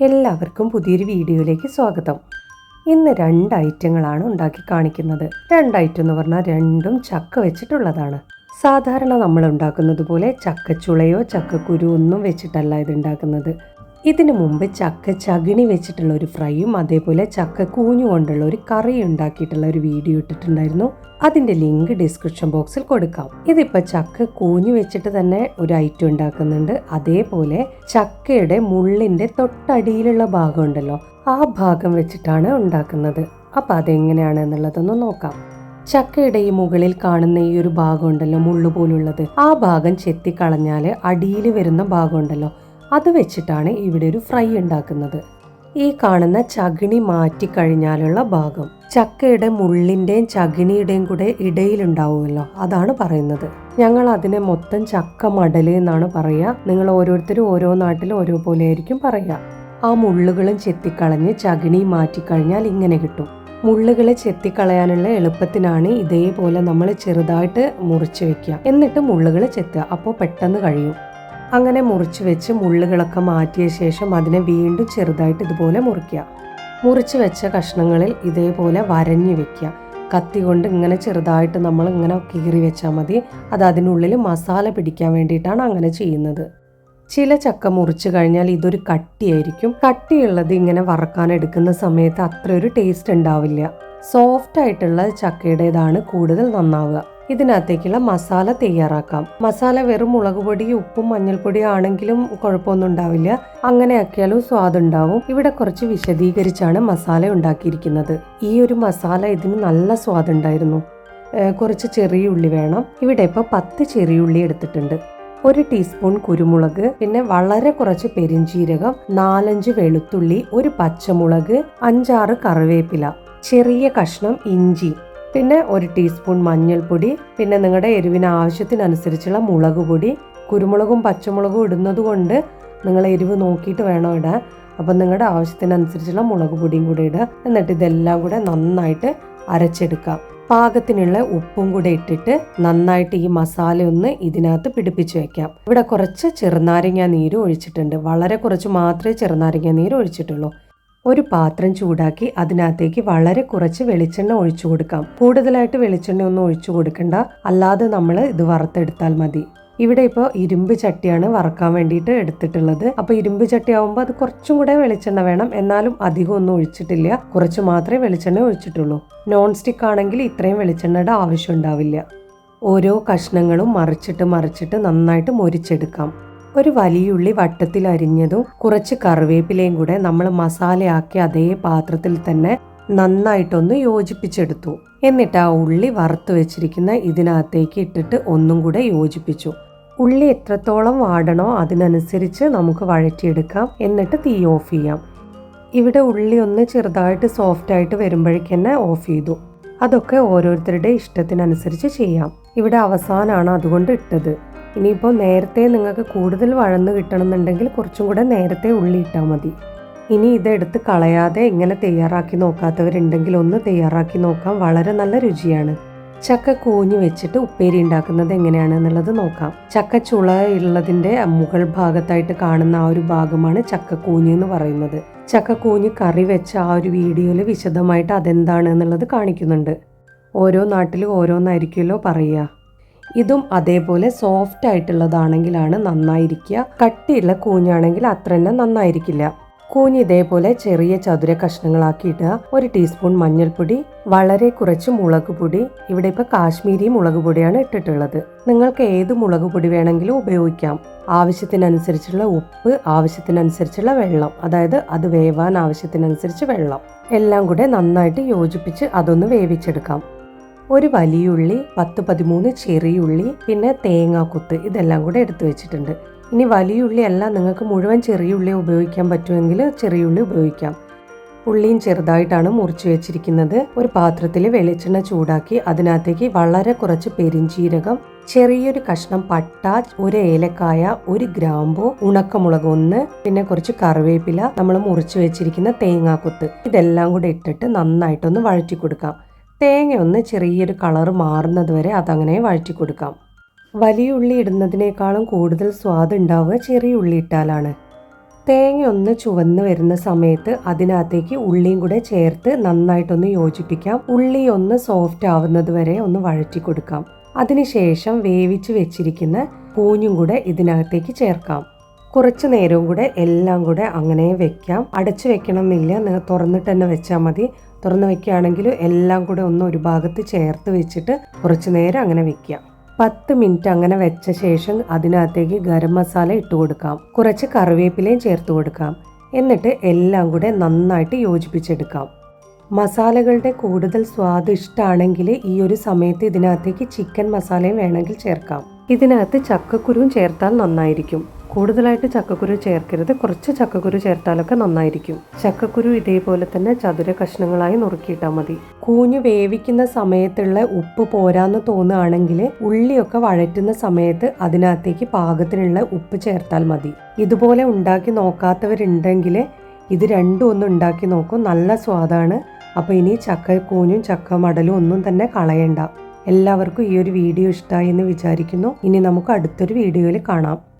എല്ലാവർക്കും പുതിയൊരു വീഡിയോയിലേക്ക് സ്വാഗതം. ഇന്ന് രണ്ട് ഐറ്റങ്ങളാണ് ഉണ്ടാക്കി കാണിക്കുന്നത്. രണ്ട് ഐറ്റം എന്ന് പറഞ്ഞാൽ രണ്ടും ചക്ക വെച്ചിട്ടുള്ളതാണ്. സാധാരണ നമ്മൾ ഉണ്ടാക്കുന്നത് പോലെ ചക്കച്ചുളയോ ചക്കക്കുരു ഒന്നും വെച്ചിട്ടല്ല ഇത് ഉണ്ടാക്കുന്നത്. ഇതിനു മുമ്പ് ചക്ക ചകിണി വെച്ചിട്ടുള്ള ഒരു ഫ്രൈയും അതേപോലെ ചക്ക കൂഞ്ഞു കൊണ്ടുള്ള ഒരു കറി ഉണ്ടാക്കിയിട്ടുള്ള ഒരു വീഡിയോ ഇട്ടിട്ടുണ്ടായിരുന്നു. അതിന്റെ ലിങ്ക് ഡിസ്ക്രിപ്ഷൻ ബോക്സിൽ കൊടുക്കാം. ഇതിപ്പോ ചക്ക കൂഞ്ഞു വെച്ചിട്ട് തന്നെ ഒരു ഐറ്റം ഉണ്ടാക്കുന്നുണ്ട്. അതേപോലെ ചക്കയുടെ മുള്ളിന്റെ തൊട്ടടിയിലുള്ള ഭാഗം ഉണ്ടല്ലോ ആ ഭാഗം വെച്ചിട്ടാണ് ഉണ്ടാക്കുന്നത്. അപ്പൊ അതെങ്ങനെയാണ് എന്നുള്ളതൊന്ന് നോക്കാം. ചക്കയുടെ ഈ മുകളിൽ കാണുന്ന ഈ ഒരു ഭാഗം ഉണ്ടല്ലോ മുള്ളു പോലുള്ളത്. ആ ഭാഗം ചെത്തിക്കളഞ്ഞാൽ അടിയിൽ വരുന്ന ഭാഗം ഉണ്ടല്ലോ അത് വെച്ചിട്ടാണ് ഇവിടെ ഒരു ഫ്രൈ ഉണ്ടാക്കുന്നത്. ഈ കാണുന്ന ചകിണി മാറ്റിക്കഴിഞ്ഞാലുള്ള ഭാഗം. ചക്കയുടെ മുള്ളിന്റെയും ചകിണിയുടെയും കൂടെ ഇടയിലുണ്ടാവുമല്ലോ അതാണ് പറയുന്നത്. ഞങ്ങൾ അതിനെ മൊത്തം ചക്ക മടൽ എന്നാണ് പറയുക. നിങ്ങൾ ഓരോരുത്തരും ഓരോ നാട്ടിലും ഓരോ പോലെ ആയിരിക്കും പറയുക. ആ മുള്ളുകളും ചെത്തിക്കളഞ്ഞ് ചകിണി മാറ്റിക്കഴിഞ്ഞാൽ ഇങ്ങനെ കിട്ടും. മുള്ളുകളെ ചെത്തിക്കളയാനുള്ള എളുപ്പത്തിനാണ് ഇതേപോലെ നമ്മൾ ചെറുതായിട്ട് മുറിച്ച് വെക്കുക. എന്നിട്ട് മുള്ളുകൾ ചെത്തുക. അപ്പോൾ പെട്ടെന്ന് കഴിയും. അങ്ങനെ മുറിച്ച് വെച്ച് മുള്ളുകളൊക്കെ മാറ്റിയ ശേഷം അതിനെ വീണ്ടും ചെറുതായിട്ട് ഇതുപോലെ മുറിക്കുക. മുറിച്ച് വെച്ച കഷ്ണങ്ങളിൽ ഇതേപോലെ വരഞ്ഞു വെക്കുക. കത്തി കൊണ്ട് ഇങ്ങനെ ചെറുതായിട്ട് നമ്മൾ ഇങ്ങനെ കീറി വെച്ചാൽ മതി. അത് അതിനുള്ളിൽ മസാല പിടിക്കാൻ വേണ്ടിയിട്ടാണ് അങ്ങനെ ചെയ്യുന്നത്. ചില ചക്ക മുറിച്ച് കഴിഞ്ഞാൽ ഇതൊരു കട്ടിയായിരിക്കും. കട്ടിയുള്ളത് ഇങ്ങനെ വറക്കാൻ എടുക്കുന്ന സമയത്ത് അത്ര ഒരു ടേസ്റ്റ് ഉണ്ടാവില്ല. സോഫ്റ്റ് ആയിട്ടുള്ള ചക്കയുടേതാണ് കൂടുതൽ നന്നാവുക. ഇതിനകത്തേക്കുള്ള മസാല തയ്യാറാക്കാം. മസാല വെറും മുളക് പൊടി ഉപ്പും മഞ്ഞൾപ്പൊടിയും ആണെങ്കിലും കുഴപ്പമൊന്നും ഉണ്ടാവില്ല. അങ്ങനെ ആക്കിയാലും സ്വാദുണ്ടാവും ഇവിടെ കുറച്ച് വിശദീകരിച്ചാണ് മസാല ഉണ്ടാക്കിയിരിക്കുന്നത്. ഈ ഒരു മസാല ഇതിന് നല്ല സ്വാദുണ്ടായിരുന്നു കുറച്ച് ചെറിയ ഉള്ളി വേണം. ഇവിടെ ഇപ്പോൾ പത്ത് ചെറിയ ഉള്ളി എടുത്തിട്ടുണ്ട്. ഒരു ടീസ്പൂൺ കുരുമുളക് പിന്നെ വളരെ കുറച്ച് പെരിഞ്ചീരകം നാലഞ്ച് വെളുത്തുള്ളി ഒരു പച്ചമുളക് അഞ്ചാറ് കറിവേപ്പില ചെറിയ കഷ്ണം ഇഞ്ചി പിന്നെ ഒരു ടീസ്പൂൺ മഞ്ഞൾപ്പൊടി പിന്നെ നിങ്ങളുടെ എരിവിന് ആവശ്യത്തിനനുസരിച്ചുള്ള മുളക് പൊടി കുരുമുളകും പച്ചമുളകും ഇടുന്നത് കൊണ്ട് നിങ്ങൾ എരിവ് നോക്കിയിട്ട് വേണം ഇടാൻ. അപ്പം നിങ്ങളുടെ ആവശ്യത്തിനനുസരിച്ചുള്ള മുളക് പൊടിയും കൂടെ ഇടുക എന്നിട്ട് ഇതെല്ലാം കൂടെ നന്നായിട്ട് അരച്ചെടുക്കാം. പാകത്തിനുള്ള ഉപ്പും കൂടെ ഇട്ടിട്ട് നന്നായിട്ട് ഈ മസാല ഒന്ന് ഇതിനകത്ത് പിടിപ്പിച്ച് വെക്കാം. ഇവിടെ കുറച്ച് ചെറുനാരങ്ങ നീര് ഒഴിച്ചിട്ടുണ്ട്. വളരെ കുറച്ച് മാത്രമേ ചെറുനാരങ്ങ നീര് ഒഴിച്ചിട്ടുള്ളൂ. ഒരു പാത്രം ചൂടാക്കി അതിനകത്തേക്ക് വളരെ കുറച്ച് വെളിച്ചെണ്ണ ഒഴിച്ചു കൊടുക്കാം. കൂടുതലായിട്ട് വെളിച്ചെണ്ണ ഒന്നും ഒഴിച്ചു കൊടുക്കണ്ട. അല്ലാതെ നമ്മൾ ഇത് വറുത്തെടുത്താൽ മതി. ഇവിടെ ഇപ്പോൾ ഇരുമ്പ് ചട്ടിയാണ് വറക്കാൻ വേണ്ടിയിട്ട് എടുത്തിട്ടുള്ളത്. അപ്പോൾ ഇരുമ്പ് ചട്ടി ആവുമ്പോൾ അത് കുറച്ചും കൂടെ വെളിച്ചെണ്ണ വേണം. എന്നാലും അധികം ഒന്നും ഒഴിച്ചിട്ടില്ല. കുറച്ച് മാത്രമേ വെളിച്ചെണ്ണ ഒഴിച്ചിട്ടുള്ളൂ. നോൺ സ്റ്റിക്ക് ആണെങ്കിൽ ഇത്രയും വെളിച്ചെണ്ണയുടെ ആവശ്യം ഉണ്ടാവില്ല. ഓരോ കഷ്ണങ്ങളും മറിച്ചിട്ട് മറിച്ചിട്ട് നന്നായിട്ട് മൊരിച്ചെടുക്കാം. ഒരു വലിയ ഉള്ളി വട്ടത്തിൽ അരിഞ്ഞതും കുറച്ച് കറിവേപ്പിലയും കൂടെ നമ്മൾ മസാലയാക്കി അതേ പാത്രത്തിൽ തന്നെ നന്നായിട്ടൊന്ന് യോജിപ്പിച്ചെടുത്തു. എന്നിട്ട് ആ ഉള്ളി വറുത്ത് വെച്ചിരിക്കുന്ന ഇതിനകത്തേക്ക് ഇട്ടിട്ട് ഒന്നും കൂടെ യോജിപ്പിച്ചു. ഉള്ളി എത്രത്തോളം വാടണോ അതിനനുസരിച്ച് നമുക്ക് വഴറ്റിയെടുക്കാം. എന്നിട്ട് തീ ഓഫ് ചെയ്യാം. ഇവിടെ ഉള്ളി ഒന്ന് ചെറുതായിട്ട് സോഫ്റ്റ് ആയിട്ട് വരുമ്പോഴേക്ക് തന്നെ ഓഫ് ചെയ്തു. അതൊക്കെ ഓരോരുത്തരുടെ ഇഷ്ടത്തിനനുസരിച്ച് ചെയ്യാം. ഇവിടെ അവസാനമാണ് അതുകൊണ്ട് ഇട്ടത്. ഇനിയിപ്പോൾ നേരത്തെ നിങ്ങൾക്ക് കൂടുതൽ വഴന്ന് കിട്ടണമെന്നുണ്ടെങ്കിൽ കുറച്ചും കൂടെ നേരത്തെ ഉള്ളി ഇട്ടാൽ മതി. ഇനി ഇതെടുത്ത് കളയാതെ ഇങ്ങനെ തയ്യാറാക്കി നോക്കാത്തവരുണ്ടെങ്കിൽ ഒന്ന് തയ്യാറാക്കി നോക്കാം. വളരെ നല്ല രുചിയാണ്. ചക്ക കൂഞ്ഞ് വെച്ചിട്ട് ഉപ്പേരി ഉണ്ടാക്കുന്നത് എങ്ങനെയാണെന്നുള്ളത് നോക്കാം. ചക്ക ചുള ഉള്ളതിന്റെ മുകൾ ഭാഗത്തായിട്ട് കാണുന്ന ആ ഒരു ഭാഗമാണ് ചക്ക കൂഞ്ഞ് എന്ന് പറയുന്നത്. ചക്ക കൂഞ്ഞ് കറി വെച്ച ആ ഒരു വീഡിയോയിൽ വിശദമായിട്ട് അതെന്താണ് എന്നുള്ളത് കാണിക്കുന്നുണ്ട്. ഓരോ നാട്ടിലും ഓരോന്നായിരിക്കുമല്ലോ പറയുക. ഇതും അതേപോലെ സോഫ്റ്റ് ആയിട്ടുള്ളതാണെങ്കിലാണ് നന്നായിരിക്കുക. കട്ടിയുള്ള കൂഞ്ഞാണെങ്കിൽ അത്ര തന്നെ നന്നായിരിക്കില്ല. കൂഞ്ഞ് ഇതേപോലെ ചെറിയ ചതുര കഷ്ണങ്ങളാക്കിയിട്ട് ഒരു ടീസ്പൂൺ മഞ്ഞൾപ്പൊടി വളരെ കുറച്ച് മുളക് പൊടി. ഇവിടെ ഇപ്പോൾ കാശ്മീരി മുളക് പൊടിയാണ് ഇട്ടിട്ടുള്ളത്. നിങ്ങൾക്ക് ഏത് മുളക് പൊടി വേണമെങ്കിലും ഉപയോഗിക്കാം. ആവശ്യത്തിനനുസരിച്ചുള്ള ഉപ്പ് ആവശ്യത്തിനനുസരിച്ചുള്ള വെള്ളം. അതായത് അത് വേവാൻ ആവശ്യത്തിനനുസരിച്ച് വെള്ളം. എല്ലാം കൂടെ നന്നായിട്ട് യോജിപ്പിച്ച് അതൊന്ന് വേവിച്ചെടുക്കാം. ഒരു വലിയ വലിയുള്ളി പത്ത് പതിമൂന്ന് ചെറിയുള്ളി പിന്നെ തേങ്ങാക്കുത്ത് ഇതെല്ലാം കൂടെ എടുത്തു വെച്ചിട്ടുണ്ട്. ഇനി വലിയ ഉള്ളി അല്ല നിങ്ങൾക്ക് മുഴുവൻ ചെറിയ ഉള്ളി ഉപയോഗിക്കാൻ പറ്റുമെങ്കിൽ ചെറിയുള്ളി ഉപയോഗിക്കാം. ഉള്ളിയും ചെറുതായിട്ടാണ് മുറിച്ച് വെച്ചിരിക്കുന്നത്. ഒരു പാത്രത്തിൽ വെളിച്ചെണ്ണ ചൂടാക്കി അതിനകത്തേക്ക് വളരെ കുറച്ച് പെരിഞ്ചീരകം ചെറിയൊരു കഷ്ണം പട്ട ഒരു ഏലക്കായ ഒരു ഗ്രാമ്പു ഉണക്കമുളക് ഒന്ന് പിന്നെ കുറച്ച് കറിവേപ്പില നമ്മൾ മുറിച്ച് വെച്ചിരിക്കുന്ന തേങ്ങാക്കുത്ത് ഇതെല്ലാം കൂടെ ഇട്ടിട്ട് നന്നായിട്ടൊന്ന് വഴറ്റി കൊടുക്കാം തേങ്ങ ഒന്ന് ചെറിയൊരു കളർ മാറുന്നത് വരെ അതങ്ങനെ വഴറ്റി കൊടുക്കാം വലിയ ഉള്ളി ഇടുന്നതിനേക്കാളും കൂടുതൽ സ്വാദ് ഉണ്ടാവുക ചെറിയ ഉള്ളി ഇട്ടാലാണ്. തേങ്ങ ഒന്ന് ചുവന്ന് വരുന്ന സമയത്ത് അതിനകത്തേക്ക് ഉള്ളിയും കൂടെ ചേർത്ത് നന്നായിട്ടൊന്ന് യോജിപ്പിക്കാം. ഉള്ളി ഒന്ന് സോഫ്റ്റ് ആവുന്നത് വരെ ഒന്ന് വഴറ്റി കൊടുക്കാം അതിനുശേഷം വേവിച്ച് വെച്ചിരിക്കുന്ന പൂഞ്ഞും കൂടെ ഇതിനകത്തേക്ക് ചേർക്കാം. കുറച്ച് നേരവും കൂടെ എല്ലാം കൂടെ അങ്ങനെ വെക്കാം. അടച്ചു വെക്കണം എന്നില്ല തുറന്നിട്ട് തന്നെ വെച്ചാൽ മതി. തുറന്ന് വെക്കുകയാണെങ്കിൽ എല്ലാം കൂടെ ഒന്ന് ഒരു ഭാഗത്ത് ചേർത്ത് വെച്ചിട്ട് കുറച്ച് നേരം അങ്ങനെ വെക്കുക. പത്ത് മിനിറ്റ് അങ്ങനെ വെച്ച ശേഷം അതിനകത്തേക്ക് ഗരം മസാല ഇട്ട് കൊടുക്കാം. കുറച്ച് കറിവേപ്പിലയും ചേർത്ത് കൊടുക്കാം. എന്നിട്ട് എല്ലാം കൂടെ നന്നായിട്ട് യോജിപ്പിച്ചെടുക്കാം. മസാലകളുടെ കൂടുതൽ സ്വാദ് ഇഷ്ടമാണെങ്കിൽ ഈ ഒരു സമയത്ത് ഇതിനകത്തേക്ക് ചിക്കൻ മസാലയും വേണമെങ്കിൽ ചേർക്കാം. ഇതിനകത്ത് ചക്കക്കുരുവും ചേർത്താൽ നന്നായിരിക്കും. കൂടുതലായിട്ട് ചക്കക്കുരു ചേർക്കരുത്. കുറച്ച് ചക്കക്കുരു ചേർത്താലൊക്കെ നന്നായിരിക്കും. ചക്കക്കുരു ഇതേപോലെ തന്നെ ചതുര കഷ്ണങ്ങളായി നുറുക്കിയിട്ടാൽ മതി. കൂഞ്ഞു വേവിക്കുന്ന സമയത്തുള്ള ഉപ്പ് പോരാന്ന് തോന്നുകയാണെങ്കിൽ ഉള്ളിയൊക്കെ വഴറ്റുന്ന സമയത്ത് അതിനകത്തേക്ക് പാകത്തിനുള്ള ഉപ്പ് ചേർത്താൽ മതി. ഇതുപോലെ ഉണ്ടാക്കി നോക്കാത്തവരുണ്ടെങ്കിൽ ഇത് രണ്ടും ഒന്ന് ഉണ്ടാക്കി നോക്കും. നല്ല സ്വാദാണ്. അപ്പോൾ ഇനി ചക്ക കൂഞ്ഞും ചക്ക മടലും ഒന്നും തന്നെ കളയണ്ട. എല്ലാവർക്കും ഈ ഒരു വീഡിയോ ഇഷ്ടമായി എന്ന് വിചാരിക്കുന്നു. ഇനി നമുക്ക് അടുത്തൊരു വീഡിയോയിൽ കാണാം.